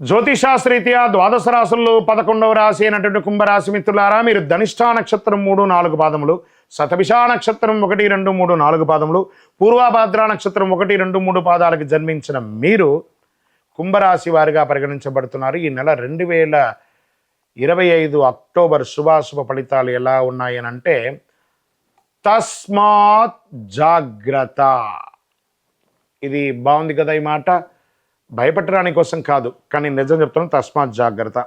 జ్యోతిషాస్త్రీత్యా ద్వాదశ రాశుల్లో పదకొండవ రాశి అయినటువంటి కుంభరాశి మిత్రులారా మీరు ధనిష్టా నక్షత్రం మూడు నాలుగు పాదములు శతభిషా నక్షత్రం ఒకటి రెండు మూడు నాలుగు పాదములు పూర్వాభాద్ర నక్షత్రం ఒకటి రెండు మూడు పాదాలకు జన్మించిన మీరు కుంభరాశి వారిగా పరిగణించబడుతున్నారు. ఈ నెల రెండు వేల ఇరవై ఐదు అక్టోబర్ శుభాశుభ ఫలితాలు ఎలా ఉన్నాయనంటే తస్మాత్ జాగ్రత్త. ఇది బాగుంది కదా ఈ మాట. భయపెట్టడానికి కోసం కాదు కానీ నిజం చెప్తున్నాను తస్మాత్ జాగ్రత్త.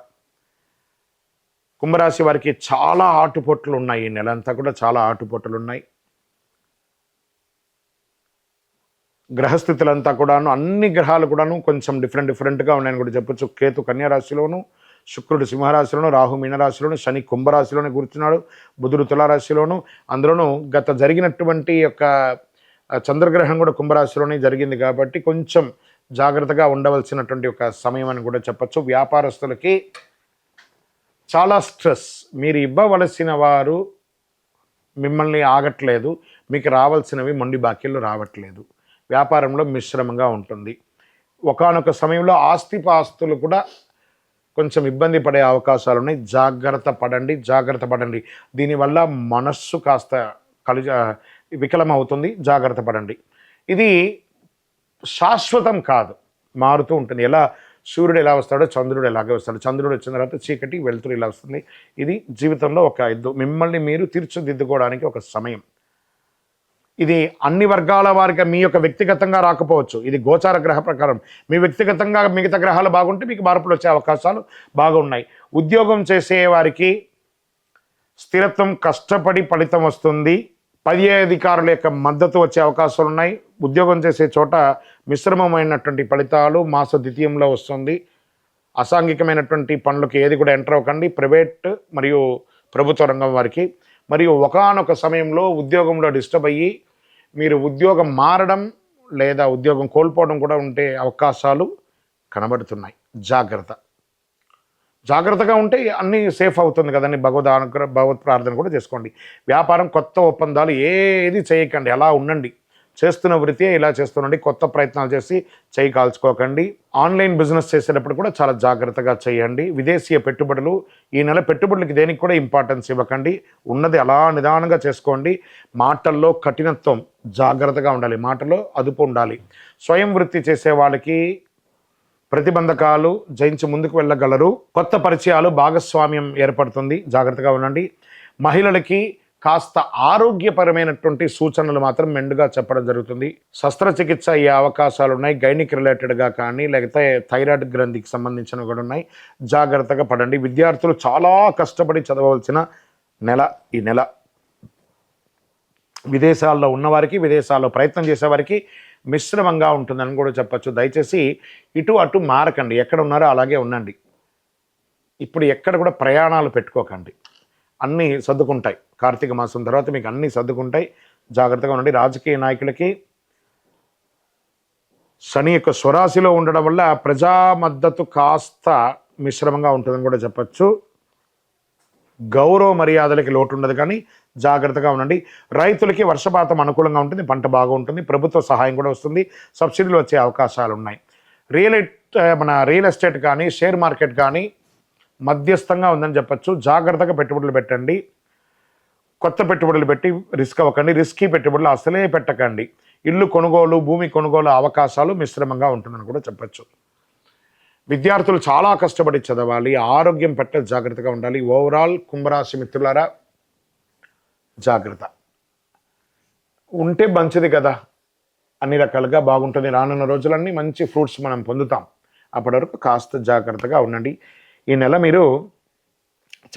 కుంభరాశి వారికి చాలా ఆటుపోట్లు ఉన్నాయి ఈ నెల అంతా కూడా చాలా ఆటుపోట్లు ఉన్నాయి గ్రహస్థితులంతా కూడాను అన్ని గ్రహాలు కూడాను కొంచెం డిఫరెంట్ డిఫరెంట్గా ఉన్నాయని కూడా చెప్పొచ్చు. కేతు కన్యారాశిలోను శుక్రుడు సింహరాశిలోను రాహు మీనరాశిలోను శని కుంభరాశిలోనే కూర్చున్నాడు బుధుడు తులారాశిలోను. అందులోనూ గత జరిగినటువంటి యొక్క చంద్రగ్రహం కూడా కుంభరాశిలోనే జరిగింది కాబట్టి కొంచెం జాగ్రత్తగా ఉండవలసినటువంటి ఒక సమయం అని కూడా చెప్పొచ్చు. వ్యాపారస్తులకి చాలా స్ట్రెస్. మీరు ఇవ్వవలసిన వారు మిమ్మల్ని ఆగట్లేదు. మీకు రావాల్సినవి మొండి బాకీలు రావట్లేదు. వ్యాపారంలో మిశ్రమంగా ఉంటుంది. ఒకానొక సమయంలో ఆస్తిపాస్తులు కూడా కొంచెం ఇబ్బంది పడే అవకాశాలు ఉన్నాయి. జాగ్రత్త పడండి జాగ్రత్త పడండి. దీనివల్ల మనస్సు కాస్త కలుజ వికలం అవుతుంది జాగ్రత్త పడండి. ఇది శాశ్వతం కాదు. మారుతూ ఉంటుంది. ఎలా సూర్యుడు ఎలా వస్తాడో చంద్రుడు ఎలాగే వస్తాడు. చంద్రుడు వచ్చిన తర్వాత చీకటి వెలుతురు ఇలా వస్తుంది. ఇది జీవితంలో ఒక ఇద్దు మిమ్మల్ని మీరు తీర్చిదిద్దుకోవడానికి ఒక సమయం. ఇది అన్ని వర్గాల వారికి మీ యొక్క వ్యక్తిగతంగా రాకపోవచ్చు. ఇది గోచార గ్రహ ప్రకారం. మీ వ్యక్తిగతంగా మిగతా గ్రహాలు బాగుంటే మీకు మార్పులు వచ్చే అవకాశాలు బాగున్నాయి. ఉద్యోగం చేసే వారికి స్థిరత్వం కష్టపడి ఫలితం వస్తుంది. పది అధికారుల యొక్క మద్దతు వచ్చే అవకాశాలు ఉన్నాయి. ఉద్యోగం చేసే చోట మిశ్రమమైనటువంటి ఫలితాలు మాస ద్వితీయంలో వస్తుంది. అసాంఘికమైనటువంటి పనులకు ఏది కూడా ఎంటర్ అవ్వకండి. ప్రైవేట్ మరియు ప్రభుత్వ రంగం వారికి. మరియు ఒకానొక సమయంలో ఉద్యోగంలో డిస్టర్బ్ అయ్యి మీరు ఉద్యోగం మారడం లేదా ఉద్యోగం కోల్పోవడం కూడా ఉండే అవకాశాలు కనబడుతున్నాయి. జాగ్రత్త. జాగ్రత్తగా ఉంటే అన్నీ సేఫ్ అవుతుంది కదండి. భగవద్ అనుగ్రహ భగవత్ ప్రార్థన కూడా చేసుకోండి. వ్యాపారం కొత్త ఒప్పందాలు ఏది చేయకండి. అలా ఉండండి. చేస్తున్న వృత్తి ఇలా చేస్తుండండి. కొత్త ప్రయత్నాలు చేసి చేయి కాల్చుకోకండి. ఆన్లైన్ బిజినెస్ చేసేటప్పుడు కూడా చాలా జాగ్రత్తగా చేయండి. విదేశీయ పెట్టుబడులు ఈ నెల పెట్టుబడులకి దేనికి కూడా ఇంపార్టెన్స్ ఇవ్వకండి. ఉన్నది అలా నిదానంగా చేసుకోండి. మాటల్లో కఠినత్వం జాగ్రత్తగా ఉండాలి. మాటలో అదుపు ఉండాలి. స్వయం వృత్తి చేసే వాళ్ళకి ప్రతిబంధకాలు జయించి ముందుకు వెళ్ళగలరు. కొత్త పరిచయాలు భాగస్వామ్యం ఏర్పడుతుంది. జాగ్రత్తగా ఉండండి. మహిళలకి కాస్త ఆరోగ్యపరమైనటువంటి సూచనలు మాత్రం మెండుగా చెప్పడం జరుగుతుంది. శస్త్రచికిత్స అయ్యే అవకాశాలు ఉన్నాయి గైనిక్ రిలేటెడ్గా కానీ లేకపోతే థైరాయిడ్ గ్రంథికి సంబంధించినవి కూడా ఉన్నాయి. జాగ్రత్తగా పడండి. విద్యార్థులు చాలా కష్టపడి చదవవలసిన నెల ఈ నెల. విదేశాల్లో ఉన్నవారికి విదేశాల్లో ప్రయత్నం చేసేవారికి మిశ్రమంగా ఉంటుందని కూడా చెప్పచ్చు. దయచేసి ఇటు అటు మారకండి. ఎక్కడ ఉన్నారో అలాగే ఉండండి. ఇప్పుడు ఎక్కడ కూడా ప్రయాణాలు పెట్టుకోకండి. అన్నీ సర్దుకుంటాయి. కార్తీక మాసం తర్వాత మీకు అన్నీ సర్దుకుంటాయి. జాగ్రత్తగా ఉండండి. రాజకీయ నాయకులకి శని యొక్క స్వరాశిలో ఉండడం వల్ల ప్రజా మద్దతు కాస్త మిశ్రమంగా ఉంటుందని కూడా చెప్పచ్చు. గౌరవ మర్యాదలకి లోటు ఉండదు కానీ జాగ్రత్తగా ఉండండి. రైతులకి వర్షపాతం అనుకూలంగా ఉంటుంది పంట బాగా ఉంటుంది ప్రభుత్వ సహాయం కూడా వస్తుంది సబ్సిడీలు వచ్చే అవకాశాలు ఉన్నాయి రియల్ మన రియల్ ఎస్టేట్ కానీ షేర్ మార్కెట్ కానీ మధ్యస్థంగా ఉందని చెప్పచ్చు. జాగ్రత్తగా పెట్టుబడులు పెట్టండి. కొత్త పెట్టుబడులు పెట్టి రిస్క్ అవ్వకండి రిస్కీ పెట్టుబడులు అసలే పెట్టకండి. ఇల్లు కొనుగోలు భూమి కొనుగోలు అవకాశాలు మిశ్రమంగా ఉంటుందని కూడా చెప్పచ్చు. విద్యార్థులు చాలా కష్టపడి చదవాలి ఆరోగ్యం పట్ల జాగ్రత్తగా ఉండాలి. ఓవరాల్ కుంభరాశి మిత్రులారా జాగ్రత్త. ఉంటే మంచిది కదా. అన్ని రకాలుగా బాగుంటుంది. రానున్న రోజులన్నీ మంచి ఫ్రూట్స్ మనం పొందుతాం. అప్పటి వరకు కాస్త జాగ్రత్తగా ఉండండి. ఈ నెల మీరు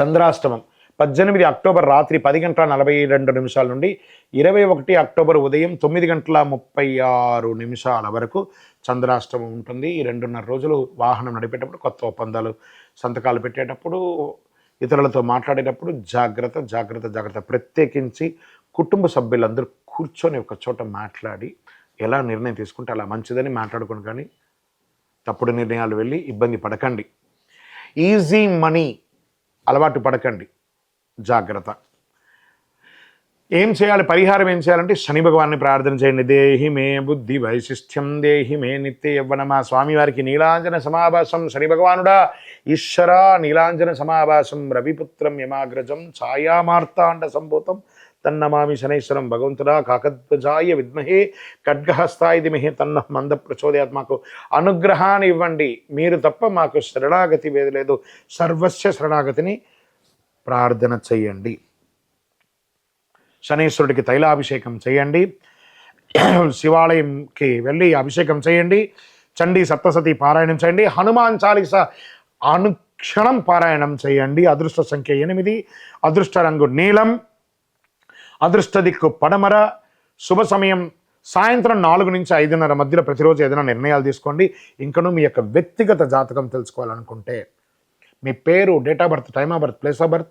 చంద్రాష్టమం పద్దెనిమిది అక్టోబర్ రాత్రి పది గంటల నలభై రెండు నిమిషాల నుండి ఇరవై ఒకటి అక్టోబర్ ఉదయం తొమ్మిది గంటల ముప్పై ఆరు నిమిషాల వరకు చంద్రాష్టమం ఉంటుంది. ఈ రెండున్నర రోజులు వాహనం నడిపేటప్పుడు కొత్త ఒప్పందాలు సంతకాలు పెట్టేటప్పుడు ఇతరులతో మాట్లాడేటప్పుడు జాగ్రత్త జాగ్రత్త జాగ్రత్త ప్రత్యేకించి కుటుంబ సభ్యులందరూ కూర్చొని ఒక చోట మాట్లాడి ఎలా నిర్ణయం తీసుకుంటే అలా మంచిదని మాట్లాడుకుని కానీ తప్పుడు నిర్ణయాలు వెళ్ళి ఇబ్బంది పడకండి. ఈజీ మనీ అలవాటు పడకండి. జాగ్రత్త. ఏం చేయాలి? పరిహారం ఏం చేయాలంటే శని భగవాన్ని ప్రార్థన చేయండి. దేహి మే బుద్ధి వైశిష్ట్యం దేహి మే నిత్య యవ్వన మా స్వామివారికి నీలాంజన సమాభాసం శని భగవానుడా. ఈశ్వర నీలాంజన సమాభాసం రవిపుత్రం యమాగ్రజం ఛాయామార్తాండ సంభూతం తన్నమామి శనైశ్వరం భగవంతుడా కాకద్వజాయ విద్మహే ఖడ్గహస్తాయ దిమహే తన్న మంద ప్రచోదయాత్ మాకు అనుగ్రహాన్ని ఇవ్వండి. మీరు తప్ప మాకు శరణాగతి వేది లేదు. సర్వస్య శరణాగతిని ప్రార్థన చెయ్యండి శనీశ్వరుడికి తైలాభిషేకం చేయండి. శివాలయంకి వెళ్ళి అభిషేకం చేయండి. చండీ సప్తసతి పారాయణం చేయండి. హనుమాన్ చాలీస అనుక్షణం పారాయణం చేయండి. అదృష్ట సంఖ్య ఎనిమిది. అదృష్ట రంగు నీలం. అదృష్ట దిక్కు పడమర. శుభ సమయం సాయంత్రం నాలుగు నుంచి ఐదున్నర మధ్యలో ప్రతిరోజు ఏదైనా నిర్ణయాలు తీసుకోండి. ఇంకనూ మీ యొక్క వ్యక్తిగత జాతకం తెలుసుకోవాలనుకుంటే. మీ పేరు date of birth time of birth place of birth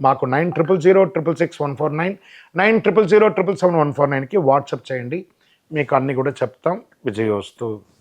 మాకు nine triple zero triple six one four nine nine triple zero triple seven one four నైన్కి వాట్సాప్ చేయండి. మీకు అన్నీ కూడా చెప్తాం. విజయోస్తు